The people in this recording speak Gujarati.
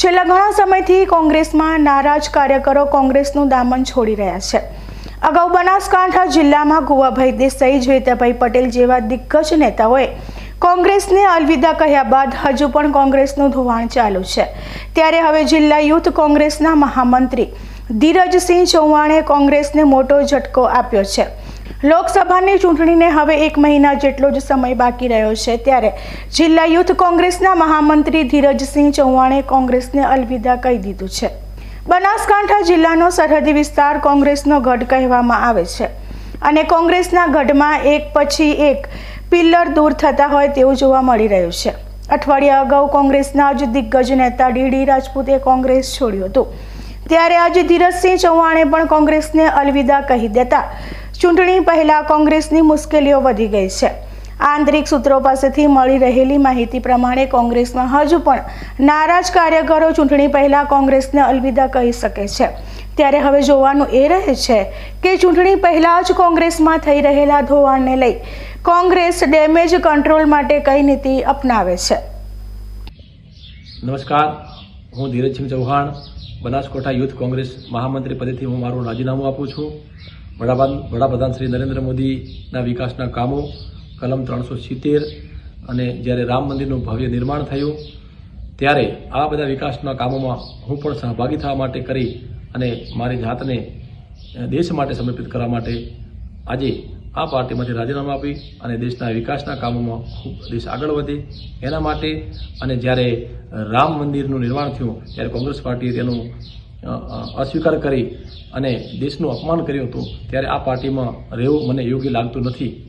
છેલ્લા ઘણા સમયથી કોંગ્રેસમાં નારાજ કાર્યકરો કોંગ્રેસનું દામન છોડી રહ્યા છે. અગાઉ બનાસકાંઠા જિલ્લામાં ગુવાભાઈ દેસાઈ, જયતાભાઈ પટેલ જેવા દિગ્ગજ નેતાઓએ કોંગ્રેસને અલવિદા કહ્યા બાદ હજુ પણ કોંગ્રેસનું ધોવાણ ચાલુ છે. ત્યારે હવે જિલ્લા યુથ કોંગ્રેસના મહામંત્રી ધીરજસિંહ ચૌહાણે કોંગ્રેસને મોટો ઝટકો આપ્યો છે. લોકસભાની ચૂંટણીને હવે એક મહિના જેટલો જ સમય બાકી રહ્યો છે ત્યારે જિલ્લા યુથ કોંગ્રેસના મહામંત્રી ધીરજસિંહ ચૌહાણે કોંગ્રેસને અલવિદા કહી દીધું છે. બનાસકાંઠા જિલ્લાનો સરહદી વિસ્તાર કોંગ્રેસનો ગઢ કહેવામાં આવે છે અને કોંગ્રેસના ગઢમાં એક પછી એક પિલ્લર દૂર થતા હોય તેવું જોવા મળી રહ્યું છે. અઠવાડિયા અગાઉ કોંગ્રેસના જ દિગ્ગજ નેતા ડીડી રાજપૂતે કોંગ્રેસ છોડ્યું હતું. ત્યારે આજે ધીરજસિંહ ચૌહાણે પણ કોંગ્રેસને અલવિદા કહી દેતા ચૂંટણી પહેલા કોંગ્રેસની મુશ્કેલીઓ વધી ગઈ છે. આંતરિક સૂત્રો પાસેથી મળી રહેલી માહિતી પ્રમાણે કોંગ્રેસમાં હજુ પણ નારાજ કાર્યકરો ચૂંટણી પહેલા કોંગ્રેસને અલવિદા કહી શકે છે. ત્યારે હવે જોવાનું એ રહે છે કે ચૂંટણી પહેલા જ કોંગ્રેસમાં થઈ રહેલા ધોવાણને લઈ કોંગ્રેસ ડેમેજ કંટ્રોલ માટે કઈ નીતિ અપનાવે છે. નમસ્કાર. હું ધીરજસિંહ ચૌહાણ, બનાસકોઠા યુથ કોંગ્રેસ મહામંત્રી પદેથી હું મારું રાજીનામું આપું છું. વડાપ્રધાન વડાપ્રધાન શ્રી નરેન્દ્ર મોદીના વિકાસના કામો, કલમ ત્રણસો સિત્તેર અને જ્યારે રામ મંદિરનું ભવ્ય નિર્માણ થયું, ત્યારે આ બધા વિકાસના કામોમાં હું પણ સહભાગી થવા માટે કરી અને મારી જાતને દેશ માટે સમર્પિત કરવા માટે આજે આ પાર્ટીમાંથી રાજીનામું આપી અને દેશના વિકાસના કામોમાં ખૂબ દેશ આગળ વધે. એના માટે અને જ્યારે રામ મંદિરનું નિર્માણ થયું, ત્યારે કોંગ્રેસ પાર્ટીએ તેનું અસ્વીકાર કરી અને દેશનું અપમાન કર્યું હતું, ત્યારે આ પાર્ટીમાં રહેવું મને યોગ્ય લાગતું નથી.